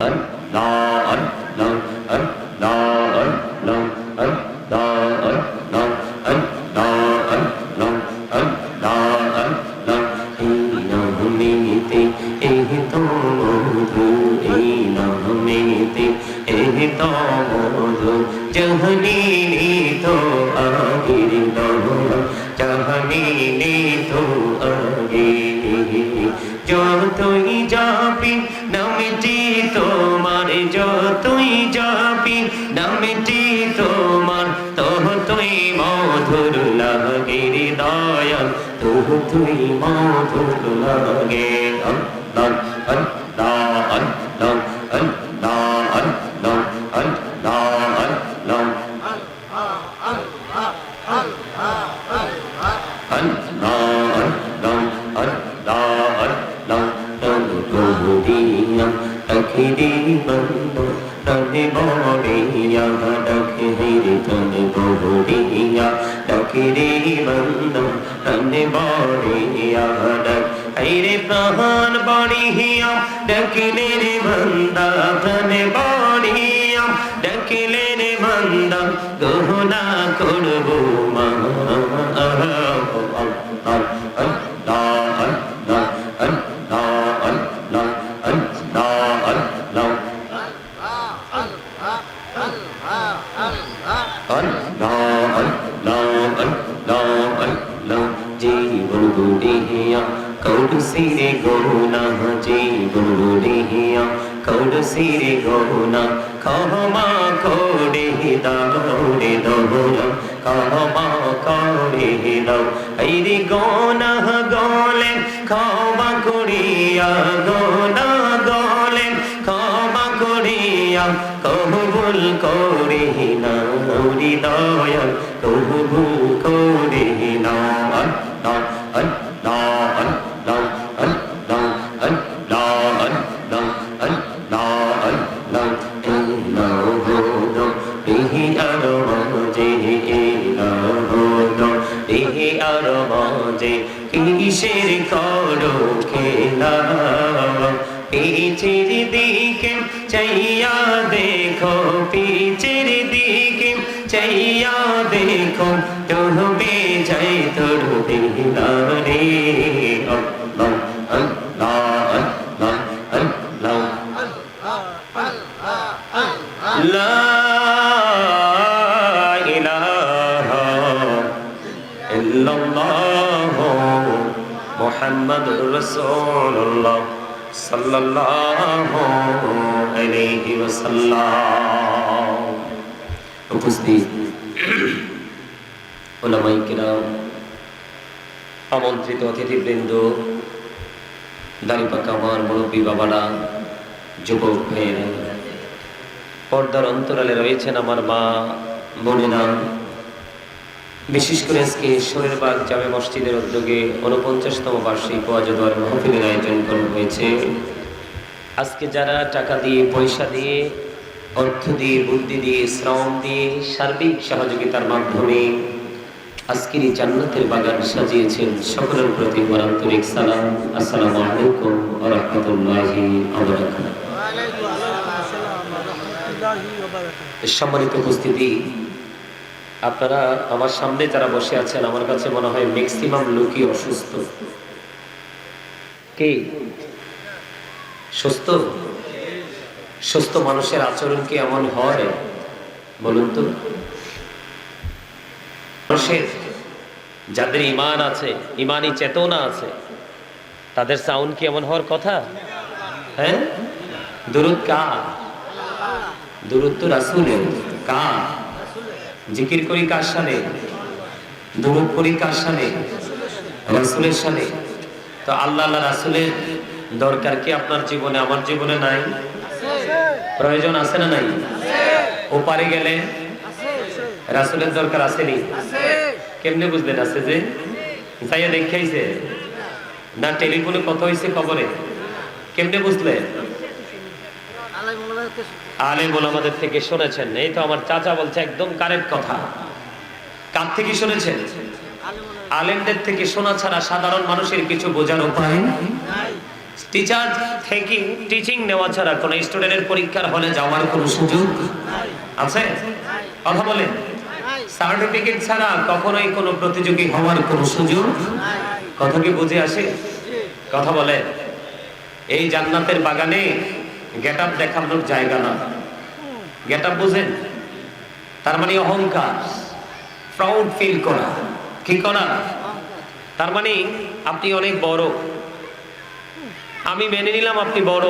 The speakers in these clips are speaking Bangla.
南无阿。করল না ইল্লাল্লাহ মুহাম্মাদুর রাসূলুল্লাহ সাল্লাল্লাহু আলাইহি ওয়াসাল্লাম। উপস্থিত কিরাম, আমন্ত্রিত অতিথিবৃন্দ, দাঁড়িপাকা আমার মুরব্বী বাবারা, যুবক ভাইয়েরা, পর্দার অন্তরালে রয়েছেন আমার মা, বোনেরা বিশেষ করে আজকে ঈশ্বরের বাগ জামে মসজিদের উদ্যোগে উনপঞ্চাশতম বার্ষিক ওয়াজদার মাহফিলের আয়োজন করা হয়েছে। আজকে যারা টাকা দিয়ে পয়সা দিয়ে অর্থ দিয়ে বুদ্ধি দিয়ে শ্রম দিয়ে সার্বিক সহযোগিতার মাধ্যমে আজকের এই জান্নাতের বাগান সাজিয়েছেন সকলের প্রতি আন্তরিক সালাম। আসসালামু আলাইকুম রাহমাতুল্লাহি সম্মানিত উপস্থিতি আপনারা আমার সামনে যারা বসে আছেন, আমার কাছে মনে হয় ম্যাক্সিমাম লোকই অসুস্থ। কে? সুস্থ? সুস্থ মানুষের আচরণ কি এমন হয়? বলুন তো। যাদের ইমান আছে ইমানই চেতনা আছে, তাদের সাউন্ড কি এমন হওয়ার কথা? হ্যাঁ? দুরুদ কা দুরুদ তো রাসুলের। কা জিকির করি কার সানে দুরুদ করি কার সানে রাসুলের সানে তো আল্লাহ আল্লাহ রাসুলের দরকার কি আপনার জীবনে? আমার জীবনে নাই। প্রয়োজন আছে না নাই? ওপারে গেলে রাসুলের দরকার আসেনি। কেমনে বুঝলেন আছে যে? যাইয়া দেখাইছে না, টেলিফোনে কত হয়েছে খবরে। কেমনে বুঝলেন? আলেম থেকে শুনেছেন, এই তো আমার চাচা বলছে একদম কারেক্ট কথা। কার থেকে শুনেছেন? আলেমদের থেকে শোনা ছাড়া সাধারণ মানুষের কিছু বোঝার উপায় টিচার থেকে টিচিং নেওয়া ছাড়া কোনো স্টুডেন্টের পরীক্ষার হলে যাওয়ার কোনো সুযোগ আছে? কথা বলেন। সার্টিফিকেট ছাড়া কখনোই কোনো প্রতিযোগী হওয়ার কোনো সুযোগ কথা কি বুঝে আসে? কথা বলে এই জান্নাতের বাগানে গেট আপ দেখানোর জায়গা না। গেট আপ বুঝেন? তার মানে অহংকার প্রাউড ফিল করা। কি করা? তার মানে আপনি অনেক বড়। আমি মেনে নিলাম আপনি বড়।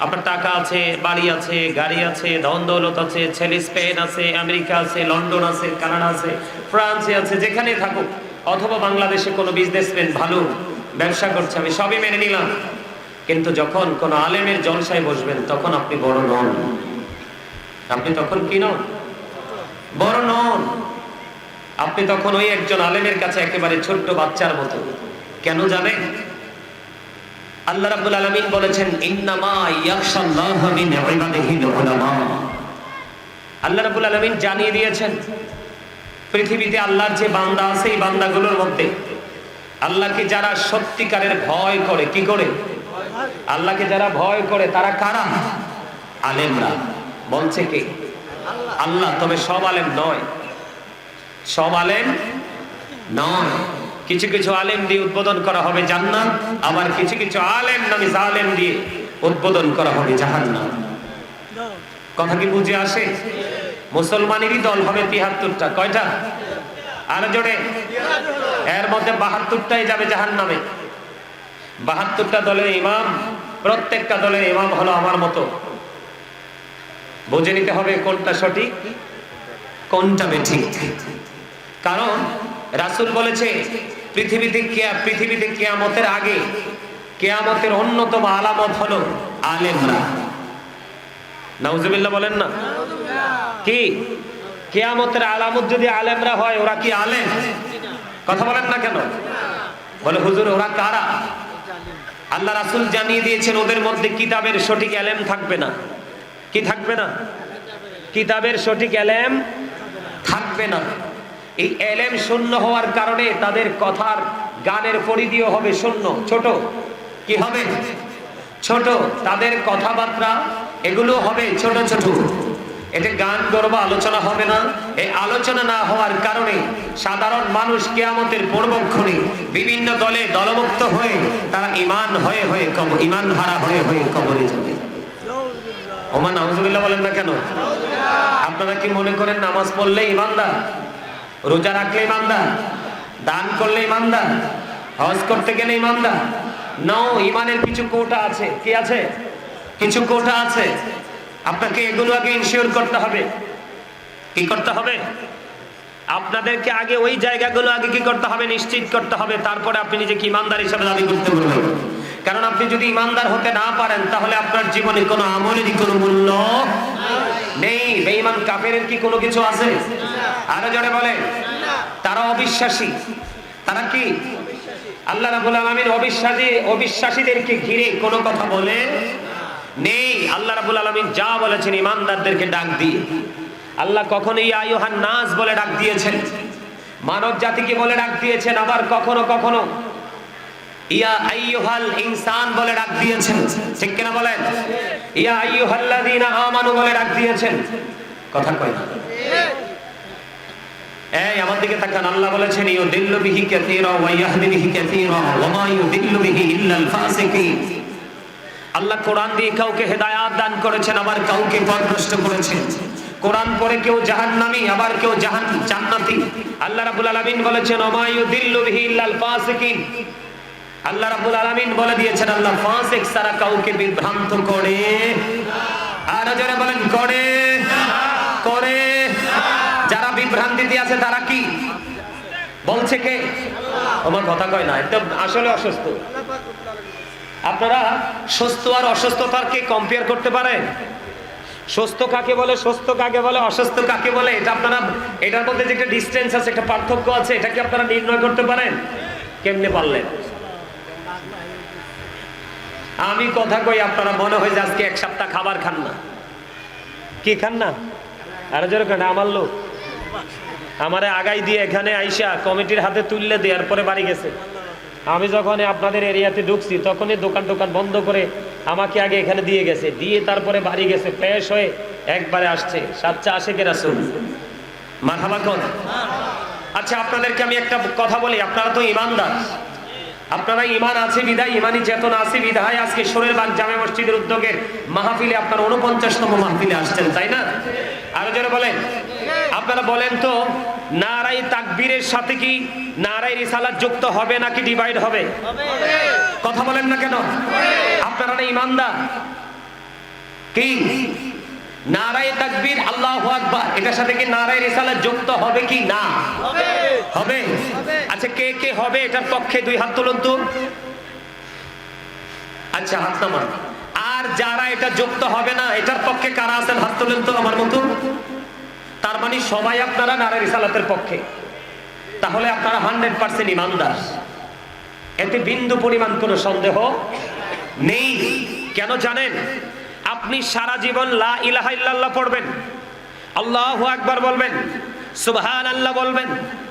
আপনার টাকা আছে, বাড়ি আছে, গাড়ি আছে, ধন দৌলত আছে, ছেলে স্পেন আছে, আমেরিকা আছে, লন্ডন আছে, কানাডা আছে, ফ্রান্সে আছে যেখানে থাকুক। অথবা বাংলাদেশে কোনো বিজনেসম্যান ভালো, ব্যবসা করছে, আমি সবই মেনে নিলাম। কিন্তু যখন কোনো আলেমের জলসায় বসবেন, তখন আপনি বড় নন। আপনি তখন কি নন? বড় নন। আপনি তখন ওই একজন আলেমের কাছে একেবারে ছোট্ট বাচ্চার মতো। কেন জানেন? আল্লাহ রাব্বুল আলামিন বলেছেন, ইন্নামা ইয়াখশাল্লাহ মিন আল্লাহ রাব্বুল আলামিন জানিয়ে দিয়েছেন, পৃথিবীতে আল্লাহর যে বান্দা আছে, এই বান্দাগুলোর মধ্যে আল্লাহকে যারা সত্যিকারের ভয় করে, কি করে? আল্লাহকে যারা ভয় করে, তারা কারা? আলেমরা। বলছে কে? আল্লাহ, তবে সব আলেম নয়। সব আলেম নয়। কিছু কিছু আলেম দিয়ে উদ্বোধন করা হবে জান্নাত, আবার কিছু কিছু আলেম নামে জালেম দিয়ে উদ্বোধন করা হবে জাহান্নাম। কথা কি বুঝে আসে? মুসলমানেরই দল হবে তিহাত্তরটা। কয়টা? আর জোরে। এর মধ্যে বাহাত্তরটাই যাবে জাহান্নামে। বাহাত্তরটা দলের ইমাম, প্রত্যেকটা দলের ইমাম হলো আমার মতো। বুঝে নিতে হবে কোনটা সঠিক, কোনটা বেঠিক। কারণ রাসূল বলেছে, পৃথিবীতে কেয়া, পৃথিবীতে কেয়ামতের আগে কেয়ামতের অন্যতম আলামত হলো আলেমরা। নাউজুবিল্লাহ বলেন না। কি? কেয়ামতের আলামত যদি আলেমরা হয়, ওরা কি আলেম? কথা বলেন না কেন? বলে, হুজুর, ওরা কারা? আল্লাহ রাসুল জানিয়ে দিয়েছেন, ওদের মধ্যে কিতাবের সঠিক এলেম থাকবে না। কি থাকবে না? কিতাবের সঠিক এলেম থাকবে না। এই এলেম শূন্য হওয়ার কারণে তাদের কথার গানের পরিধিও হবে শূন্য। ছোট। কি হবে? ছোট। তাদের কথাবার্তা এগুলো হবে ছোট ছোট। এটা গান গর্ব আলোচনা হবে না। এই আলোচনা না হওয়ার কারণে সাধারণ মানুষ কেয়ামতের পূর্বক্ষণে বিভিন্ন দলে দলমুক্ত হয়ে তারা ইমান হয়ে হয়ে কব ইমান হারা হয়ে হয়ে কবরে যাবে। ওমান আহমদুল্লাহ বলেন না কেন? আপনারা কি মনে করেন নামাজ পড়লে ইমানদার রোজা রাখলে ইমানদার দান করলে ইমানদার হজ করতে গেলে ইমানদার নাও ইমানের কিছু কোটা আছে। কি আছে? কিছু কোটা আছে? আপনাকে এগুলো আগে ইনশিওর করতে হবে। কি করতে হবে? আপনাদেরকে আগে ওই জায়গাগুলো আগে কি করতে হবে? নিশ্চিত করতে হবে। তারপরে আপনি নিজেকে ইমানদার হিসাবে দাবি করতে পারবেন। কারণ আপনি যদি ইমানদার হতে না পারেন, তাহলে আপনার জীবনে কোনো আমলেরই কোনো মূল্য নেই। বেঈমান কাফেরের কি কোনো কিছু আছে? আরও জনে বলে তারা অবিশ্বাসী। তারা কি? আল্লাহ রাব্বুল আলামিন অবিশ্বাসী অবিশ্বাসীদেরকে ঘিরে কোনো কথা বলে নেই, আল্লাহ রাব্বুল আলামিন যা বলেছেন ইমানদারদেরকে ডাক দিয়ে। আল্লাহ কখনো এই আয়ুহান নাস বলে ডাক দিয়েছেন। মানব জাতিকে বলে ডাক দিয়েছেন, আবার কখনো কখনো ইয়া আমার দিকে আল্লাহ বলেছেন আল্লাহ কোরআন দিয়ে কাউকে হেদায়াত দান করেছেন, আবার কাউকে পথভ্রষ্ট করেছেন। কোরআন পড়ে কেউ জাহান্নামী, আবার কেউ জাহান জান্নাতি। আল্লাহ রাব্বুল আলামিন বলেছেন মা বিহি ফাসিকিন। আল্লাহ রাব্বুল আলামিন বলে দিয়েছেন, আল্লাহ ফাসিক সারা কাউকে বিভ্রান্ত করে। আর যারা বলেন, করে। করে। যারা বিভ্রান্তিতে আছে, তারা কি? বলছে কে? আমার কথা কয় না, একদম আসলে অসুস্থ। আপনারা সুস্থ আর অসুস্থতাকে কম্পেয়ার করতে পারেন সুস্থ কাকে বলে? সুস্থ কাকে বলে? অসুস্থ কাকে বলে? এটা আপনারা, এটার মধ্যে যে একটা ডিস্টেন্স আছে, একটা পার্থক্য আছে, এটা কি আপনারা নির্ণয় করতে পারেন? কেমনে পারলেন? আমি কথা কই, আপনারা মনে হয় যে আজকে এক সপ্তাহ খাবার খান না। কি খান না? আরও জোরে কেন, আমার লোক। আমারে আগাই দিয়ে এখানে আইসা কমিটির হাতে তুললে দেওয়ার পরে বাড়ি গেছে। আমি যখন আপনাদের এরিয়াতে ঢুকছি, তখনই দোকান টোকান বন্ধ করে আমাকে আগে এখানে দিয়ে গেছে। দিয়ে তারপরে বাড়ি গেছে, ফ্রেশ হয়ে একবারে আসছে সাচ্চা আসে কে রাসুল। মারহাবা কোন? আচ্ছা আপনাদেরকে আমি একটা কথা বলি, আপনারা তো ইমানদার। আপনারা ইমান আছে বিদায় ইমানি চেতনা আছে বিধায় আজকে সোরের বাগ জামে মসজিদের উদ্যোগে মাহফিলে আপনার উনপঞ্চাশতম মাহফিলে আসছেন, তাই না? আরও জোরে বলেন। আপনারা বলেন তো, নারাই তাকবীরের সাথে কি নারাই রিসালাত যুক্ত হবে নাকি ডিভাইড হবে? কথা বলেন না কেন? আপনারা না ইমানদার? কি? নারায় তাকবীর আল্লাহু আকবার, এটার সাথে কি নারায় রিসালাত যুক্ত হবে কি না? হবে। আচ্ছা কে কে হবে এটার পক্ষে দুই হাত তুলুন তো। আচ্ছা হাত নামান। আর যারা এটা যুক্ত হবে না, এটার পক্ষে কারা আছেন? হাত তুলেন তো আমার মতো তার মানে সবাই আপনারা নারায় রিসালাতের পক্ষে। তাহলে আপনারা হান্ড্রেড পার্সেন্ট ইমানদার। এতে বিন্দু পরিমাণ কোনো সন্দেহ নেই। কেন জানেন? আপনি সারা জীবন লা ইল্লাল্লাহ পড়বেন। আল্লাহ আকবার বলবেন সুবহান আল্লাহ বলবেন।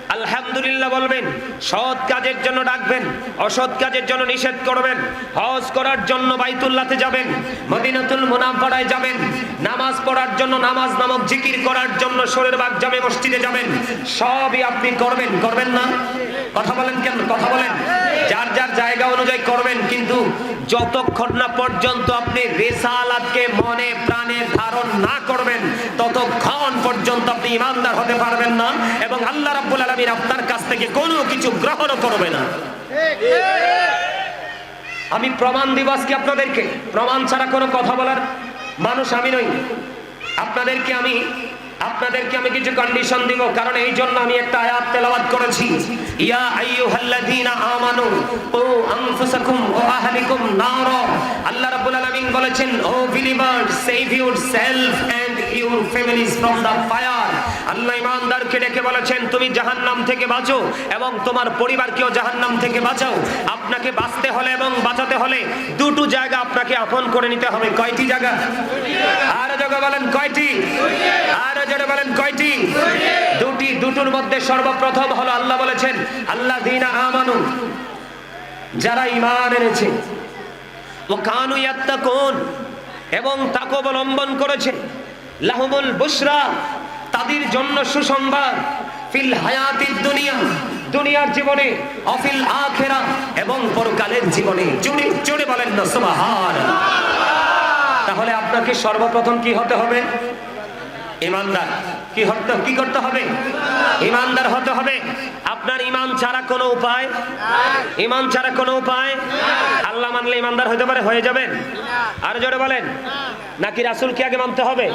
আলহামদুলিল্লাহ বলবেন, সৎ কাজের জন্য ডাকবেন, অসৎ কাজের জন্য নিষেধ করবেন, হজ করার জন্য বাইতুল্লাতে যাবেন, মদিনাতুল মুনাফারায় যাবেন, নামাজ পড়ার জন্য নামাজ নামক জিকির করার জন্য সোরের বাগ যাবে মসজিদে যাবেন, সবই আপনি করবেন করবেন না? কথা বলেন কেন? কথা বলেন। যার যার জায়গা অনুযায়ী করবেন, কিন্তু যতক্ষণ না পর্যন্ত আপনি রেসালাতকে মনে প্রাণে ধারণ না করবেন, ততক্ষণ পর্যন্ত আপনি ইমানদার হতে পারবেন না এবং আল্লাহ রাব্বুল আলামিন আপনার কাছ থেকে কোনো কিছু গ্রহণ করবে না। আমি প্রমাণ দিব আজকে আপনাদেরকে। প্রমাণ ছাড়া কোনো কথা বলার মানুষ আমি নই। আপনাদেরকে আমি আপনাদেরকে আমি কিছু কন্ডিশন দিব, কারণ এই জন্য আমি একটা আয়াত তেলাওয়াত করেছি। ইয়া আইয়ুহাল্লাযীনা আমানু, ও আনফুসাকুম ওয়া আহলিকুম নার। আল্লাহ রাব্বুল আলামিন বলেছেন, O believers save yourself your families from the fire Allah ইমানদারকে ডেকে বলেছেন, তুমি জাহান্নাম থেকে বাঁচো এবং তোমার পরিবারকেও জাহান্নাম থেকে বাঁচাও। আপনাকে বাঁচতে হলে এবং বাঁচাতে হলে দুটো জায়গা আপনাকে আপন করে নিতে হবে। কয়টি জায়গা? আর জায়গা বলেন, কয়টি? আর জোরে বলেন, কয়টি? দুটি, দুটোর মধ্যে সর্বপ্রথম হলো আল্লাহ বলেছেন আল্লাহ দিনা আমানু যারা ঈমান এনেছে। ও কানু ইয়াত্তাকুন, এবং তাকে অবলম্বন করেছে। লাহুমুল বুসরা তাদের জন্য সুসংবাদ। ফিল হায়াতি দুনিয়া, দুনিয়ার জীবনে, অফিল আখেরা এবং পরকালের জীবনে। জুড়ে জুড়ে বলেন না সুবহান তাহলে আপনাকে সর্বপ্রথম কি হতে হবে? ইমানদার। কি হতে কি করতে হবে? ইমানদার হতে হবে। আপনার ইমান ছাড়া কোনো উপায়? ইমান ছাড়া কোনো উপায়? আল্লাহ মানলে ইমানদার হতে পারে, হয়ে যাবেন। আর জোরে বলেন, নাকি রাসূলকে আগে মানতে হবে?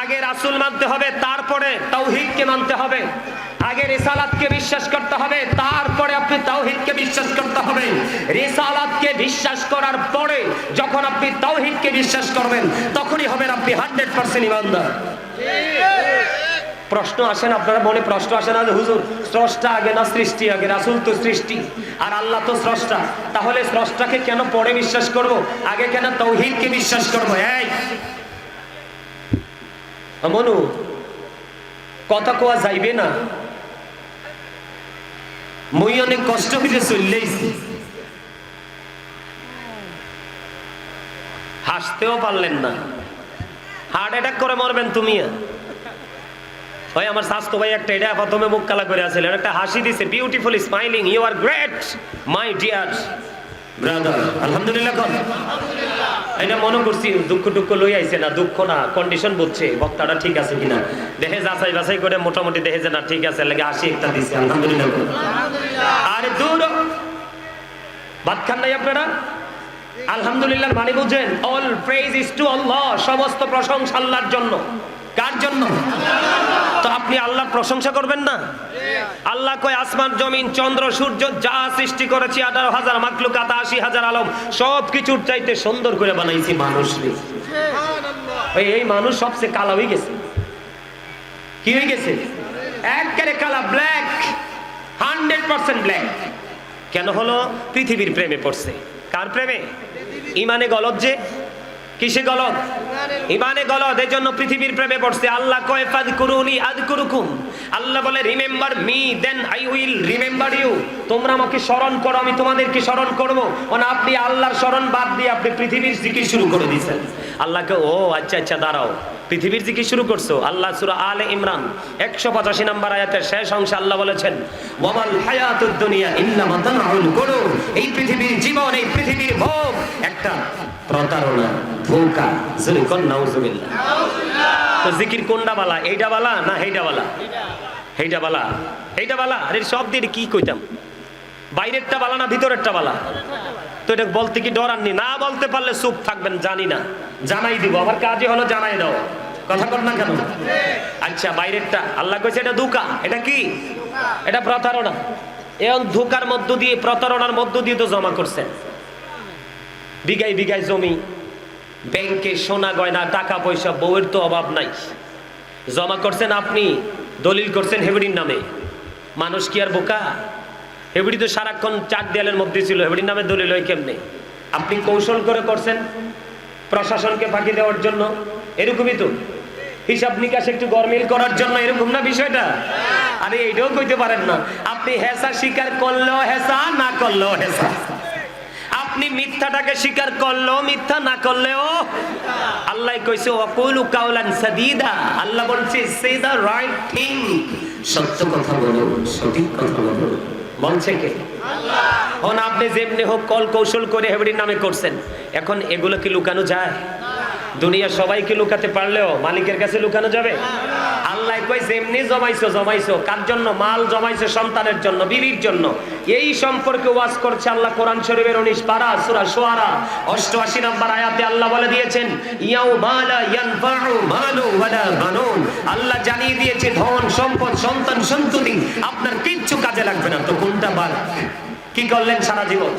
আগে রাসূল মানতে হবে, তারপরে তাওহীদকে মানতে হবে। আগে রিসালাতকে বিশ্বাস করতে হবে, তারপরে আপনি তাওহীদকে বিশ্বাস করতে হবে। রিসালাতকে বিশ্বাস করার পরে যখন আপনি তাওহীদকে বিশ্বাস করবেন, তখনই হবেন আপনি হান্ড্রেড পার্সেন্ট ইমানদার। প্রশ্ন আসেন আপনারা মনে প্রশ্ন আসে না হুজুর, স্রষ্টা আগে না সৃষ্টি আগে? রাসুল তো সৃষ্টি, আর আল্লাহ তো স্রষ্টা। তাহলে স্রষ্টাকে কেন পরে বিশ্বাস করব? আগে কেন তৌহিদকে বিশ্বাস করব? এই! মনু, কথা কোয়া যাইবে না? মই অনেক কষ্ট হইতে চললেইছি হাসতেও পারলেন না। হার্ট অ্যাটাক করে মরবেন তুমি ওই আমার স্বাস্থ্য ভাই একটা, এটা প্রথমে মুখ কালা করে আসলে একটা হাসি দিছে beautiful smiling you are great my dear brother আলহামদুলিল্লাহ কন এটা মনে করছি, দুঃখ টুক্ষ লই আইছে না, দুঃখ না কন্ডিশন বুঝছে বক্তাটা ঠিক আছে কিনা। দেখে যাচাই বাছাই করে মোটামুটি দেখে যে না ঠিক আছে লাগে হাসি একটা দিছে, আলহামদুলিল্লাহ। আরে দূর! ভাত খান নাই আপনারা? আলহামদুলিল্লাহ মানে বুঝেন all praise is to Allah সমস্ত প্রশংসা আল্লাহর জন্য। কার জন্য? তো আপনি আল্লাহর প্রশংসা করবেন না? আল্লাহ কয় আসমান জমিন চন্দ্র সূর্য যা সৃষ্টি করেছি আঠারো হাজার মাকলুকাত আশি হাজার আলম সব কিছুর চাইতে সুন্দর করে বানাইছি মানুষ এই মানুষ সবচেয়ে কালা হয়ে গেছে। কি হয়ে গেছে? একেবারে কালা ব্ল্যাক হান্ড্রেড পার্সেন্ট ব্ল্যাক কেন হলো? পৃথিবীর প্রেমে পড়ছে। কার প্রেমে? ইমানে গলত যে? কিসে গলত ইমানে গলত এই জন্য পৃথিবীর প্রেমে পড়ছে। আল্লাহ কয় ফাদ কুরুনি আদ কুরুকুম আল্লাহ বলে remember me then I will remember you তোমরা আমাকে স্মরণ করো, আমি তোমাদেরকে স্মরণ করব। না আপনি আল্লাহর স্মরণ বাদ দিয়ে আপনি পৃথিবীর জিকির শুরু করে দিয়েছেন। আল্লাহকে, ও আচ্ছা আচ্ছা দাঁড়াও। পৃথিবীর জিকির শুরু করছ, আল্লাহ সূরা আলে ইমরান 185 নম্বর আয়াতের শেষ অংশে আল্লাহ বলেছেন এই পৃথিবীর জীবন, এই পৃথিবীর ভোগ, একটা প্রতারণা, ধোঁকা জোরে কোন নাউজুবিল্লাহ। তো জিকির কোনটা বালা? এইটা বালা না হেইটা বালা? হেইটা বালা। এইটা বালা? আরে সব দিয়ে কি কইতাম? বাইরেরটা বালা না ভিতরেরটা বালা? তো এটা বলতে কি ডরাননি না বলতে পারলে চুপ থাকবেন, জানি না। জানাই দিব, আমার কাজই হলো জানাই দাও। কথা কর না কেন? আচ্ছা বাইরেরটা। আল্লাহ কইছে এটা দুকা এটা কি? এটা প্রতারণা। এবং ধোকার মধ্য দিয়ে, প্রতারণার মধ্য দিয়ে তো জমা করছেন বিঘায় বিঘায় জমি, ব্যাংকে সোনা গয়না, টাকা পয়সা, বউয়ের তো অভাব নাই। জমা করছেন আপনি, দলিল করছেন হেবড়ির নামে। মানুষ কি আর বোকা? হেবড়ি তো সারাক্ষণ চার দেয়ালের মধ্যে ছিল, হেবড়ির নামে দলিল হয় কেমনে? আপনি কৌশল করে করছেন প্রশাসনকে ফাঁকি দেওয়ার জন্য, এরকমই তো। হিসাব নিকাশ একটু গরমিল করার জন্য, এরকম না বিষয়টা? আরে এইটাও কইতে পারেন না। আপনি হেসা স্বীকার করলেও হেসা না করলেও হেসা আপনি মিথ্যাটাকে স্বীকার করলেও মিথ্যা, না করলেও আল্লাহ কইছে অকুলু কাউলান সাদিদা। আল্লাহ বলছে সে দা রাইট থিং সত্য কথা বলো, সঠিক কথা বলো। বলছে কে? এখন আপনি যেমনি হোক কল কৌশল করে হেবড়ির নামে করছেন। এখন এগুলো কি লুকানো যায়? দুনিয়া সবাইকে লুকাতে পারলেও মালিকের কাছে লুকানো যাবে? কই যেমনি জমাইছো জমাইছো। কার জন্য? মাল জমাইছো সন্তানের জন্য, বিবির জন্য। এই সম্পর্কে ওয়াজ করছে আল্লাহ কোরআন শরীফের 19 পারা শুআরা 88 নম্বর আয়াতে আল্লাহ বলে দিয়েছেন ইয়াউ মালা ইয়ানফাউ মালু ওয়ালা বানুন। আল্লাহ জানিয়ে দিয়েছে, ধন, সম্পদ, সন্তান, সন্ততি, আপনার কিচ্ছু কাজে লাগবে না। তো কোনটা বাদ কি করলেন সারা জীবন?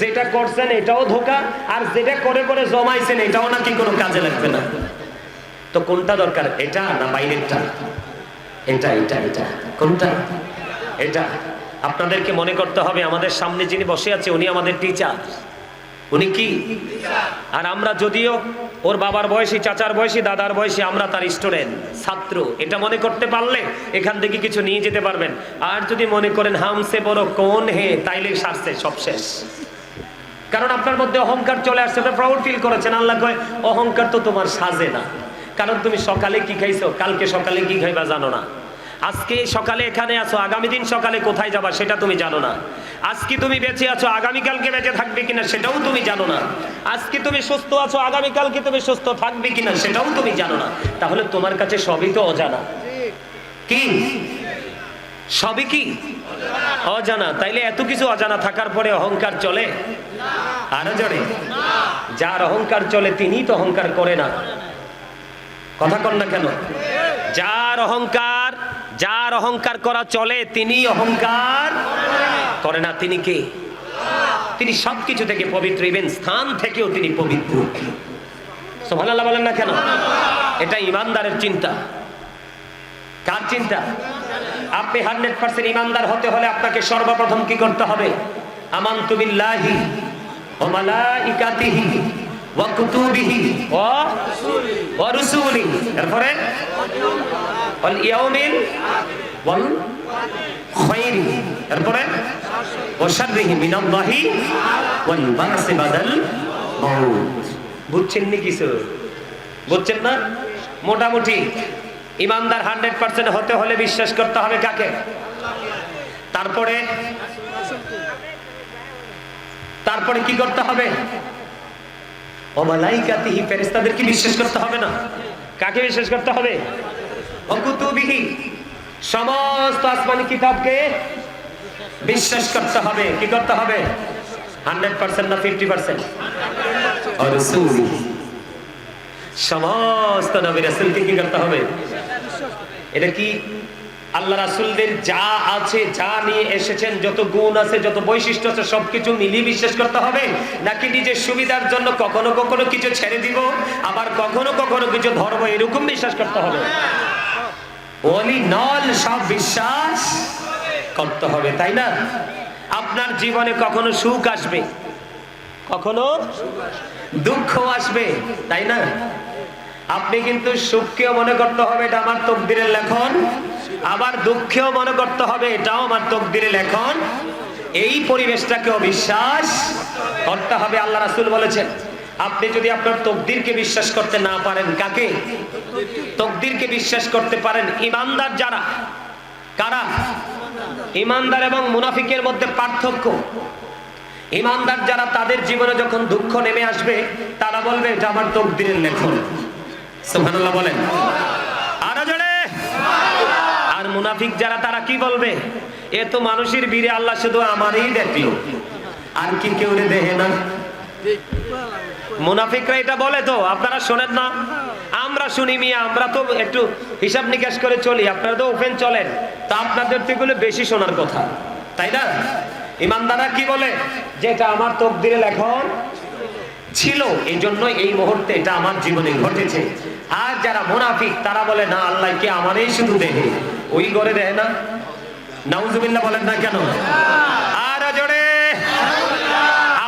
যেটা করছেন এটাও ধোকা, আর যেটা করে করে জমাইছেন এটাও নাকি কোনো কাজে লাগবে না। তো কোনটা দরকার? এটা না বাইরেরটা? এটা এটা এটা। কোনটা? এটা। আপনাদেরকে মনে করতে হবে, আমাদের সামনে যিনি বসে আছে, উনি আমাদের টিচার উনি কি? আর আমরা যদিও ওর বাবার বয়সী, চাচার বয়সী, দাদার বয়সী, আমরা তার স্টুডেন্ট ছাত্র। এটা মনে করতে পারলে এখান থেকে কিছু নিয়ে যেতে পারবেন। আর যদি মনে করেন হামসে বড় কোন হে? তাইলে সারছে, সব শেষ। কারণ আপনার মধ্যে অহংকার চলে আসছে প্রাউড ফিল করেছেন। আল্লাহ কয়, অহংকার তো তোমার সাজে না। কারণ তুমি সকালে কি খাইছো? কালকে সকালে কি খাইবা জানো না। আজকে সকালে এখানে আছো, আগামী দিন সকালে কোথায় যাবা সেটা তুমি জানো না। আজকে তুমি বেঁচে আছো, আগামীকালকে বেঁচে থাকবে কিনা সেটাও তুমি জানো না। আজকে তুমি সুস্থ আছো, আগামীকালকে তুমি সুস্থ থাকবে কিনা সেটাও তুমি জানো না। তাহলে তোমার কাছে সবই তো অজানা। কি? সবই কি? অজানা। তাইলে এত কিছু অজানা থাকার পরে অহংকার চলে? আরও জোরে। যার অহংকার চলে তিনি তো অহংকার করে না। কথা কন না কেন? যার অহংকার যার অহংকার করা চলে, তিনি অহংকার করে না, তিনি কে? তিনি সবকিছু থেকে পবিত্র ইভেন স্থান থেকেও তিনি পবিত্র। সোহানাল্লাহ বলেন না কেন? এটা ইমানদারের চিন্তা। কার চিন্তা? আপনি হান্ড্রেড পার্সেন্ট ইমানদার হতে হলে আপনাকে সর্বপ্রথম কি করতে হবে? আমান তুমিল্লাহি ও মালাইকাতিহি ওয়া ওয়া এরপরে? ওয়াল ইয়াউমিল ওয়াল খায়রি এরপরে? ওয়া শাররিহি মিনাল্লাহি ওয়াল বাসি বাদাল মাউত। বুঝছেন নি কিছু? বুঝছেন না? মোটামুটি। ইমানদার হান্ড্রেড পার্সেন্ট হতে হলে বিশ্বাস করতে হবে কাকে? তারপরে? তারপরে কি করতে হবে? অমালাইকাতিহি ফেরেশতাদেরকে বিশ্বাস করতে হবে না। কাকে বিশ্বাস করতে হবে? অকুতুবিহি সমস্ত আসমানি কিতাবকে বিশ্বাস করতে হবে। কি করতে হবে? হান্ড্রেড পার্সেন্ট না ফিফটি পার্সেন্ট? সমস্ত নবী রাসূলকে কি করতে হবে? এটা কি আল্লাহ রাসুলদের যা আছে, যা নিয়ে এসেছেন, যত গুণ আছে, যত বৈশিষ্ট্য আছে, সবকিছু মিলিয়ে বিশ্বাস করতে হবে। নাকি নিজের সুবিধার জন্য কখনো কখনো কিছু ছেড়ে দিব? আবার কখনো কখনো কিছু ধর্ম এরকম বিশ্বাস করতে হবে। অলি নল, সব বিশ্বাস করতে হবে, তাই না? আপনার জীবনে কখনো সুখ আসবে? কখনো দুঃখ আসবে, তাই না? আপনি কিন্তু সুখকেও মনে করতে হবে, এটা আমার তকদিরের লেখন। আবার দুঃখেও মনে করতে হবে, এটাও আমার তকদিরের লেখন। এই পরিবেশটাকেও বিশ্বাস করতে হবে, আল্লাহ রাসুল বলেছেন। আপনি যদি আপনার তকদিরকে বিশ্বাস করতে না পারেন, কাকে? তকদিরকে বিশ্বাস করতে পারেন ইমানদার যারা, কারা? ইমানদার এবং মুনাফিকের মধ্যে পার্থক্য। ইমানদার যারা তাদের জীবনে যখন দুঃখ নেমে আসবে, তারা বলবে, এটা আমার তকদিরের লেখন। সুবহানাল্লাহ বলেন। মুনাফিক যারা, তারা কি বলবে? এ তো মানুষের বীরে আল্লাহ শুধু আমারই দেখল। আর কি কেউ দেহে না। মুনাফিকরা এটা বলে তো, আপনারা শোনেন না? আমরা শুনি মিয়া, আমরা তো একটু হিসাব নিকাশ করে চলি আপনারা তো ওপেন চলেন। তা আপনাদের হলে বেশি শোনার কথা, তাই না? ইমানদারা কি বলে? যে এটা আমার তকদিরে লেখন ছিল এই জন্য এই মুহূর্তে এটা আমার জীবনে ঘটেছে। আর যারা মুনাফিক, তারা বলে, না আল্লাহ কি আমারই শুধু দেহে ওই করে দেয় না? নাউজুবিল্লাহ বলেন না কেন? আর জোরে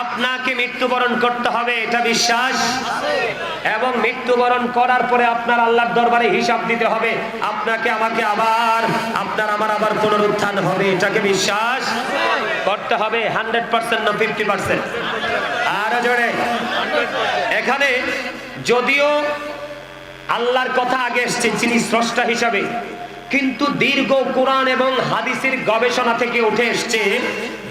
আপনাকে মৃত্যুবরণ করতে হবে, এটা বিশ্বাস? এবং মৃত্যুবরণ করার পরে আপনার আল্লাহর দরবারে হিসাব দিতে হবে, আপনাকে, আমাকে আবার, আপনার, আমার আবার পুনরুত্থান হবে, এটাকে বিশ্বাস? করতে হবে, হান্ড্রেড পার্সেন্ট না ফিফটি পার্সেন্ট? আর জোরে এখানে যদিও আল্লাহর কথা আগে এসছে, যিনি স্রষ্টা হিসাবে কিন্তু দীর্ঘ কোরআন এবং হাদিসের গবেষণা থেকে উঠে এসছে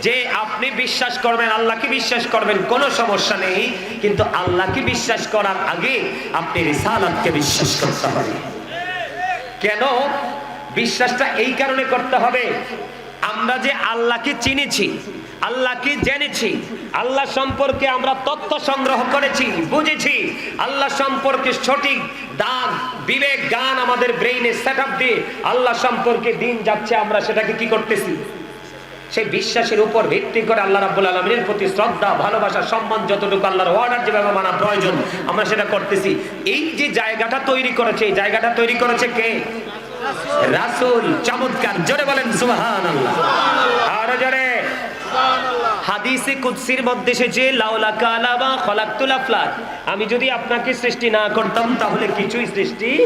যে আপনি বিশ্বাস করবেন আল্লাহকে বিশ্বাস করবেন, কোনো সমস্যা নেই। কিন্তু আল্লাহকে বিশ্বাস করার আগে আপনি রিসালাতকে বিশ্বাস করতে হবে। কেন? বিশ্বাসটা এই কারণে করতে হবে। আমরা যে আল্লাহকে চিনেছি আল্লাহকে জেনেছি? আল্লাহ সম্পর্কে আমরা তথ্য সংগ্রহ করেছি, বুঝেছি। আল্লাহ সম্পর্কে সঠিক দাগ, বিবেক গান আমাদের ব্রেইনে সেট আপ দিয়ে আল্লাহ সম্পর্কে দিন যাচ্ছে, আমরা সেটাকে কি করতেছি? সেই বিশ্বাসের উপর ভিত্তি করে আল্লাহ রাব্বুল আলমিনের প্রতি শ্রদ্ধা, ভালোবাসা, সম্মান যতটুকু আল্লাহর অর্ডার যেভাবে মানা প্রয়োজন, আমরা সেটা করতেছি। এই যে জায়গাটা তৈরি করেছে, এই জায়গাটা তৈরি করেছে কে? রাসুল। চমৎকার। জোরে বলেন সুবহান আল্লাহ আরও জোরে। হাদিসে কুদসির মধ্যে এসেছে, লাউলা কালাবা খলাকতুল আফলাক। আমি যদি আপনাকে সৃষ্টি না করতাম, তাহলে কিছুই সৃষ্টি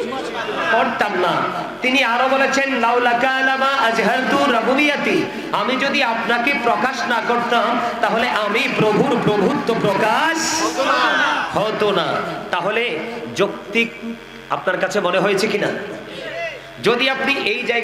করতাম না। তিনি আরও বলেছেন, লাউলা কালামা আজহারতু রাবুবিয়াতি। আমি যদি আপনাকে প্রকাশ না করতাম, তাহলে আমি প্রভুর প্রভুত্ব প্রকাশ হতো না। তাহলে যৌক্তিক আপনার কাছে মনে হয়েছে কিনা? যদি আপনি এই জায়গায়